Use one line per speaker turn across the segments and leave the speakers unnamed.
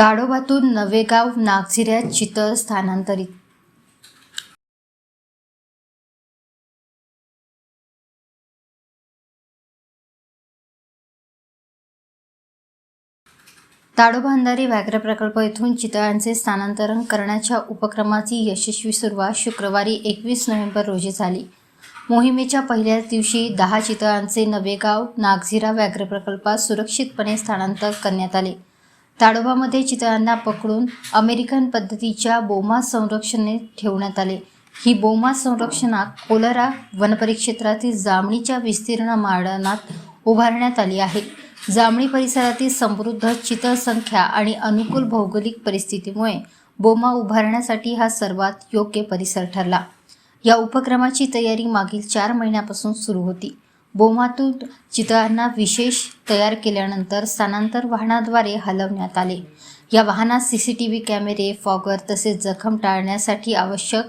ताडोबातून नवेगाव नागझिऱ्यात चितळ स्थानांतरित. ताडोबा अंधारी व्याघ्र प्रकल्प येथून चितळांचे स्थानांतरण करण्याच्या उपक्रमाची यशस्वी सुरुवात शुक्रवारी एकवीस नोव्हेंबर रोजी झाली. मोहिमेच्या पहिल्याच दिवशी दहा चितळांचे नवेगाव नागझिरा व्याघ्र प्रकल्पात सुरक्षितपणे स्थानांतर करण्यात आले. ताडोबामध्ये चितळांना पकडून अमेरिकन पद्धतीच्या बोमा संरक्षणे ठेवण्यात आले. ही बोमा संरक्षणात कोलरा वनपरिक्षेत्रातील जांभळीच्या विस्तीर्ण माळरानात उभारण्यात आली आहे. जांभळी परिसरातील समृद्ध चितळ संख्या आणि अनुकूल भौगोलिक परिस्थितीमुळे बोमा उभारण्यासाठी हा सर्वात योग्य परिसर ठरला. या उपक्रमाची तयारी मागील चार महिन्यापासून सुरू होती. बोमातून चित्रांना विशेष तयार केल्यानंतर स्थानांतर वाहनाद्वारे हलवण्यात आले. या वाहनात सी सी टी व्ही कॅमेरे फॉगर तसेच जखम टाळण्यासाठी आवश्यक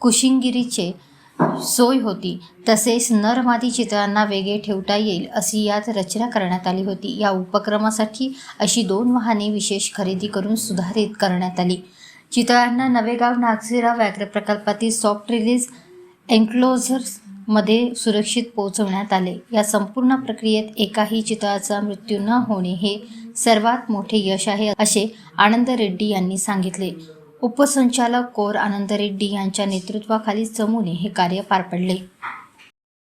कुशिंगिरीचे सोय होती. तसेच नरमादी चित्रांना वेगळे ठेवता येईल अशी यात रचना करण्यात आली होती. या उपक्रमासाठी अशी दोन वाहने विशेष खरेदी करून सुधारित करण्यात आली. चित्रांना नवेगाव नागझिरा व्याघ्र प्रकल्पातील सॉफ्ट रिलीज मध्ये सुरक्षित पोहोचवण्यात आले. या संपूर्ण प्रक्रियेत एकाही चितळाचा मृत्यू न होणे हे सर्वात मोठे यश आहे असे आनंद रेड्डी यांनी सांगितले. उपसंचालक कोर आनंद रेड्डी यांच्या नेतृत्वाखाली चमूने हे कार्य पार पडले.